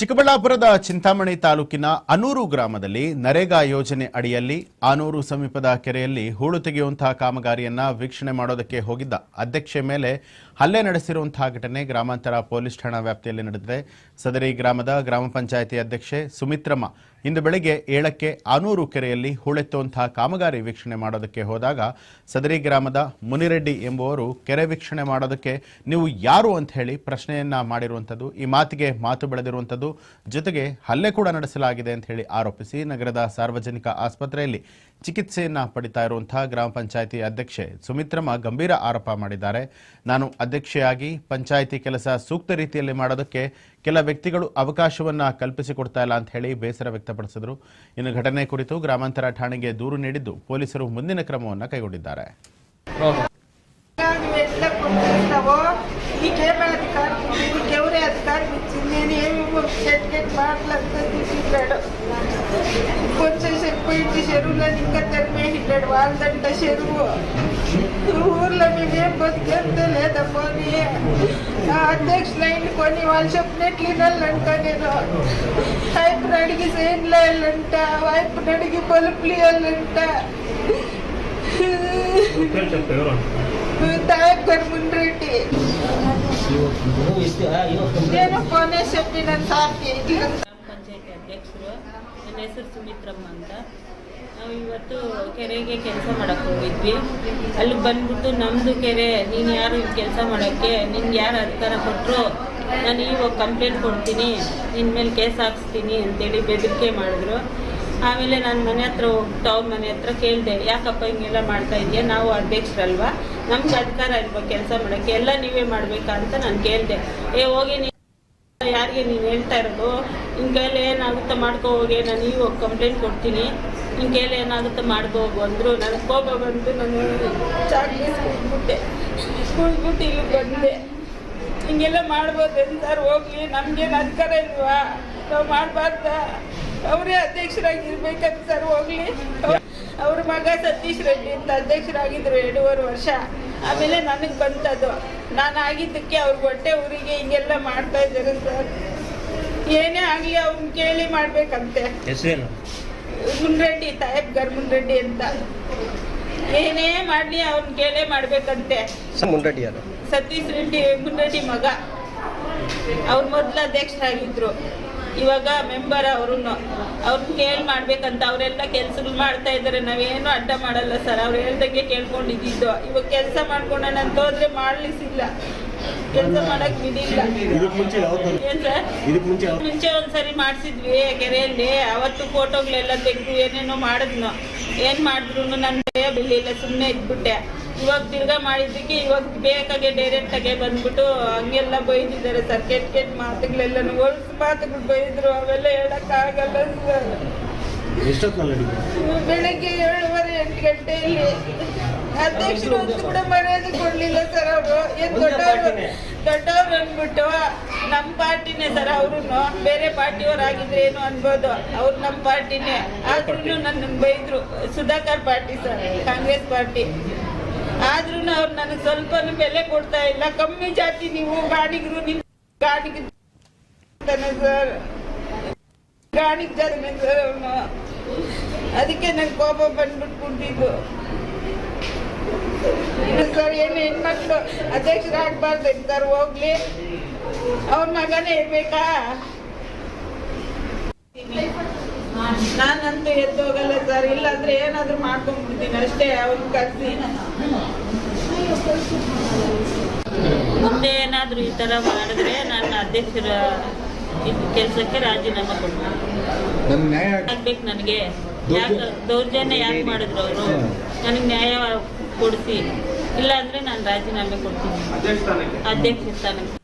ಚಿಕ್ಕಬಳ್ಳಾಪುರದ ಚಿಂತಾಮಣಿ ತಾಲೂಕಿನ ಅನೂರು ಗ್ರಾಮದಲ್ಲಿ ನರೇಗಾ ಯೋಜನೆ ಅಡಿಯಲ್ಲಿ ಆನೂರು ಸಮೀಪದ ಕೆರೆಯಲ್ಲಿ ಹೂಳು ತೆಗೆಯುವಂತಹ ಕಾಮಗಾರಿಯನ್ನ ವೀಕ್ಷಣೆ ಮಾಡೋದಕ್ಕೆ ಹೋಗಿದ್ದ ಅಧ್ಯಕ್ಷೆ ಮೇಲೆ ಹಲ್ಲೆ ನಡೆಸಿರುವಂತಹ ಘಟನೆ ಗ್ರಾಮಾಂತರ ಪೊಲೀಸ್ ಠಾಣಾ ವ್ಯಾಪ್ತಿಯಲ್ಲಿ ನಡೆದಿದೆ. ಸದರಿ ಗ್ರಾಮದ ಗ್ರಾಮ ಪಂಚಾಯಿತಿ ಅಧ್ಯಕ್ಷೆ ಸುಮಿತ್ರಮ್ಮ ಇಂದು ಬೆಳಗ್ಗೆ ಏಳಕ್ಕೆ ಆನೂರು ಕೆರೆಯಲ್ಲಿ ಹೂಳೆತ್ತುವಂತಹ ಕಾಮಗಾರಿ ವೀಕ್ಷಣೆ ಮಾಡೋದಕ್ಕೆ ಹೋದಾಗ ಸದರಿ ಗ್ರಾಮದ ಮುನಿರೆಡ್ಡಿ ಎಂಬುವರು ಕೆರೆ ವೀಕ್ಷಣೆ ಮಾಡೋದಕ್ಕೆ ನೀವು ಯಾರು ಅಂತ ಹೇಳಿ ಪ್ರಶ್ನೆಯನ್ನ ಮಾಡಿರುವಂಥದ್ದು, ಈ ಮಾತಿಗೆ ಮಾತು ಬೆಳೆದಿರುವಂಥದ್ದು, ಜೊತೆಗೆ ಹಲ್ಲೆ ಕೂಡ ನಡೆಸಲಾಗಿದೆ ಅಂತ ಹೇಳಿ ಆರೋಪಿಸಿ ನಗರದ ಸಾರ್ವಜನಿಕ ಆಸ್ಪತ್ರೆಯಲ್ಲಿ ಚಿಕಿತ್ಸೆಯನ್ನ ಪಡಿತಾ ಇರುವಂತಹ ಗ್ರಾಮ ಪಂಚಾಯಿತಿ ಅಧ್ಯಕ್ಷೆ ಸುಮಿತ್ರಮ್ಮ ಗಂಭೀರ ಆರೋಪ ಮಾಡಿದ್ದಾರೆ. ನಾನು ಅಧ್ಯಕ್ಷೆಯಾಗಿ ಪಂಚಾಯಿತಿ ಕೆಲಸ ಸೂಕ್ತ ರೀತಿಯಲ್ಲಿ ಮಾಡೋದಕ್ಕೆ ಕೆಲ ವ್ಯಕ್ತಿಗಳು ಅವಕಾಶವನ್ನ ಕಲ್ಪಿಸಿಕೊಡ್ತಾ ಇಲ್ಲ ಅಂತ ಹೇಳಿ ಬೇಸರ ವ್ಯಕ್ತಪಡಿಸಿದರು. ಇನ್ನು ಘಟನೆ ಕುರಿತು ಗ್ರಾಮಾಂತರ ಠಾಣೆಗೆ ದೂರು ನೀಡಿದ್ದು ಪೊಲೀಸರು ಮುಂದಿನ ಕ್ರಮವನ್ನು ಕೈಗೊಂಡಿದ್ದಾರೆ. గట్టిగా మాటలంతా తీసిండాడు వచ్చేసి పోయించి చెరువులో ఇంకా తరిమేసిండాడు వాళ్ళంట చెరువు ఊర్లో మేమేం బతికేంతే లేదమ్మో ఆ అధ్యక్షులు కొని వాళ్ళు చెప్పినట్లు వినాలంట నేను వైపును అడిగి సైన్లు వేయాలంట వైపును అడిగి పలుపులు వేయాలంట ಏನೋ ಕೊನೆ ಶೆಟ್ಟಿ ನನ್ನ ಸಾರ್ಥಿ ಗ್ರಾಮ ಪಂಚಾಯತಿ ಅಧ್ಯಕ್ಷರು, ನನ್ನ ಹೆಸರು ಸುಮಿತ್ರಮ್ಮ ಅಂತ. ನಾವು ಇವತ್ತು ಕೆರೆಗೆ ಕೆಲಸ ಮಾಡಕ್ಕೆ ಹೋಗಿದ್ವಿ. ಅಲ್ಲಿ ಬಂದ್ಬಿಟ್ಟು ನಮ್ಮದು ಕೆರೆ, ನೀನು ಯಾರು ಕೆಲಸ ಮಾಡೋಕ್ಕೆ, ನಿನ್ಗೆ ಯಾರು ಅಧಿಕಾರ ಕೊಟ್ಟರು ನಾನು ಇವಾಗ ಕಂಪ್ಲೇಂಟ್ ಕೊಡ್ತೀನಿ ನಿನ್ನ ಮೇಲೆ ಕೇಸ್ ಹಾಕ್ಸ್ತೀನಿ ಅಂತೇಳಿ ಬೆದರಿಕೆ ಮಾಡಿದ್ರು. ಆಮೇಲೆ ನಾನು ಮನೆ ಹತ್ರ ಹೋಗ್ತಾ ಅವ್ರ ಮನೆ ಹತ್ರ ಕೇಳಿದೆ, ಯಾಕಪ್ಪ ಹಿಂಗೆಲ್ಲ ಮಾಡ್ತಾ ಇದೆಯಾ? ನಾವು ಅಧ್ಯಕ್ಷರಲ್ವಾ? ನಮ್ಗೆ ಅಧಿಕಾರ ಇಲ್ವಾ ಕೆಲಸ ಮಾಡೋಕ್ಕೆ? ಎಲ್ಲ ನೀವೇ ಮಾಡಬೇಕಾ? ಅಂತ ನಾನು ಕೇಳಿದೆ. ಏ, ಹೋಗಿ ನೀ ಯಾರಿಗೆ ನೀನು ಹೇಳ್ತಾ ಇರೋದು? ನಿನ್ನ ಕೈಲಿ ಏನಾಗುತ್ತೋ ಮಾಡ್ಕೋ ಹೋಗಿ ನಾನು ಇವಾಗ ಕಂಪ್ಲೇಂಟ್ ಕೊಡ್ತೀನಿ. ನಿನ್ನ ಕೈಲಿ ಏನಾಗುತ್ತೋ ಮಾಡ್ಕೋ ಹೋಗು ಅಂದರು. ನನಗೆ ಕೋಪ ಬಂದು ನಾನು ಚಾಕ್ಲಿ ಕುಡ್ಬಿಟ್ಟೆ. ಕುಡ್ಬಿಟ್ಟು ಇಲ್ಲಿ ಬಂದೆ. ಹಿಂಗೆಲ್ಲ ಮಾಡ್ಬೋದು ಸರ್? ಹೋಗ್ಲಿ, ನಮಗೇನು ಅಧಿಕಾರ ಇಲ್ವಾ? ನಾವು ಮಾಡಬಾರ್ದ? ಅವರೇ ಅಧ್ಯಕ್ಷರಾಗಿರ್ಬೇಕಂತ ಸರ್ ಹೋಗ್ಲಿ. ಅವ್ರ ಮಗ ಸತೀಶ್ ರೆಡ್ಡಿ ಅಂತ ಅಧ್ಯಕ್ಷರಾಗಿದ್ರು ಎರಡೂವರೆ ವರ್ಷ. ಆಮೇಲೆ ನನಗೆ ಬಂತದ್ದು ನಾನು ಆಗಿದ್ದಕ್ಕೆ ಅವ್ರ ಹೊಟ್ಟೆ ಊರಿಗೆ ಹಿಂಗೆಲ್ಲ ಮಾಡ್ತಾ ಇದ್ದಾರೆ ಸರ್. ಏನೇ ಆಗಲಿ ಅವ್ರನ್ನ ಕೇಳಿ ಮಾಡ್ಬೇಕಂತೆ. ರೆಡ್ಡಿ ಮುನ್ರೆಡ್ಡಿ ತಾಯಬ್ ಗರ್ ಮುನ್ರೆಡ್ಡಿ ಅಂತ. ಏನೇ ಮಾಡ್ಲಿ ಅವ್ರನ್ನ ಕೇಳೇ ಮಾಡ್ಬೇಕಂತೆ. ಸತೀಶ್ ರೆಡ್ಡಿ ಮುನ್ರೆಡ್ಡಿ ಮಗ. ಅವ್ರ ಮೊದಲು ಅಧ್ಯಕ್ಷರಾಗಿದ್ರು. ಇವಾಗ ಮೆಂಬರ್ ಅವ್ರನ್ನು ಅವ್ರನ್ನ ಕೇಳಿ ಮಾಡ್ಬೇಕಂತ ಅವರೆಲ್ಲ ಕೆಲ್ಸಗಳು ಮಾಡ್ತಾ ಇದ್ದಾರೆ ನಾವೇನು ಅಡ್ಡ ಮಾಡಲ್ಲ ಸರ್. ಅವ್ರು ಹೇಳ್ದಂಗೆ ಕೇಳ್ಕೊಂಡಿದ್ದು. ಇವಾಗ ಕೆಲಸ ಮಾಡ್ಕೊಂಡಣ ಅಂತ ಹೋದ್ರೆ ಮಾಡ್ಲಿಸಿಲ್ಲ. ಕೆಲಸ ಮಾಡಕ್ ಬಿಡಿಲ್ಲ. ಮುಂಚೆ ಒಂದ್ಸರಿ ಮಾಡಿಸಿದ್ವಿ ಕೆರೆಯಲ್ಲಿ. ಅವತ್ತು ಫೋಟೋಗಳೆಲ್ಲ ತೆಗೆದು ಏನೇನೋ ಮಾಡಿದ್ನು. ಏನ್ ಮಾಡಿದ್ರು ನನ್ನ ಭಯ ಬೀಳಿಲ್ಲ ಸುಮ್ಮನೆ ಇದ್ಬಿಟ್ಟೆ. ಇವಾಗ ತಿರ್ಗಾ ಮಾಡಿದ್ದಕ್ಕೆ ಇವಾಗ ಬೇಕಾಗೆ ಡೈರೆಕ್ಟ್ ಆಗಿ ಬಂದ್ಬಿಟ್ಟು ಹಂಗೆಲ್ಲ ಬೈದಿದ್ದಾರೆ. ಸರ್ ಕೆಟ್ಟ ಕೆಟ್ಟ ಮಾತುಗಳೆಲ್ಲ ಹೊಲ್ಸ್ ಮಾತುಗಳು ಬೈದ್ರು ಅವೆಲ್ಲ ಹೇಳಕ್ ಆಗಲ್ಲ ಸರ್. ಬೆಳಗ್ಗೆ ಏಳುವರೆ ಎಂಟು ಗಂಟೆಯಲ್ಲಿ. ಅಧ್ಯಕ್ಷರು ಕೂಡ ಮರ್ಯಾದೆ ಕೊಡ್ಲಿಲ್ಲ ಸರ್ ಅವರು. ಏನ್ ದೊಡ್ಡವರು ದೊಡ್ಡವ್ರು ಅಂದ್ಬಿಟ್ಟು ನಮ್ಮ ಪಾರ್ಟಿನೇ ಸರ್ ಅವರು ಬೇರೆ ಪಾರ್ಟಿಯವ್ರು ಆಗಿದ್ರೆ ಏನು ಅನ್ಬೋದು. ಅವ್ರು ನಮ್ಮ ಪಾರ್ಟಿನೇ. ಆದ್ರೂ ನನ್ನ ಬೈದ್ರು. Sudhakar party sir Congress party. ಆದ್ರೂ ಅವ್ರು ನನಗೆ ಸ್ವಲ್ಪ ಬೆಲೆ ಕೊಡ್ತಾ ಇಲ್ಲ. ಕಮ್ಮಿ ಜಾತಿ ನೀವು ಗಾಡಿಗರು ನಿಮ್ ಗಾಡಿಗೆ ಸರ್ ಅದಕ್ಕೆ ನನ್ ಕೋಪ ಇನ್ನು ಸರ್ ಏನು ಹೆಣ್ಮಕ್ಳು ಅಧ್ಯಕ್ಷರಾಗಬಾರ್ದು ಸರ್ ಹೋಗ್ಲಿ. ಅವ್ರ ಮಗನೇ ಇರ್ಬೇಕಾ? ನಾನಂತೂ ಎದ್ದು ಹೋಗಲ್ಲ ಸರ್. ಇಲ್ಲಾಂದ್ರೆ ಏನಾದ್ರೂ ಮಾಡ್ಕೊಂಡ್ಬಿಡ್ತೀನಿ ಅಷ್ಟೇ ಅವ್ರು ಕಸಿ ಮುಂದೆ ಏನಾದರೂ ಈ ಥರ ಮಾಡಿದ್ರೆ ನನ್ನ ಅಧ್ಯಕ್ಷರ ಕೆಲಸಕ್ಕೆ ರಾಜೀನಾಮೆ ಕೊಡ್ತೀನಿ. ಆಗ್ಬೇಕು ನನಗೆ. ಯಾಕೆ ದೌರ್ಜನ್ಯ ಯಾಕೆ ಮಾಡಿದ್ರು ಅವರು? ನನಗೆ ನ್ಯಾಯ ಕೊಡಿಸಿ. ಇಲ್ಲಾಂದ್ರೆ ನಾನು ರಾಜೀನಾಮೆ ಕೊಡ್ತೀನಿ. ಅಧ್ಯಕ್ಷ ಸ್ಥಾನಕ್ಕೆ.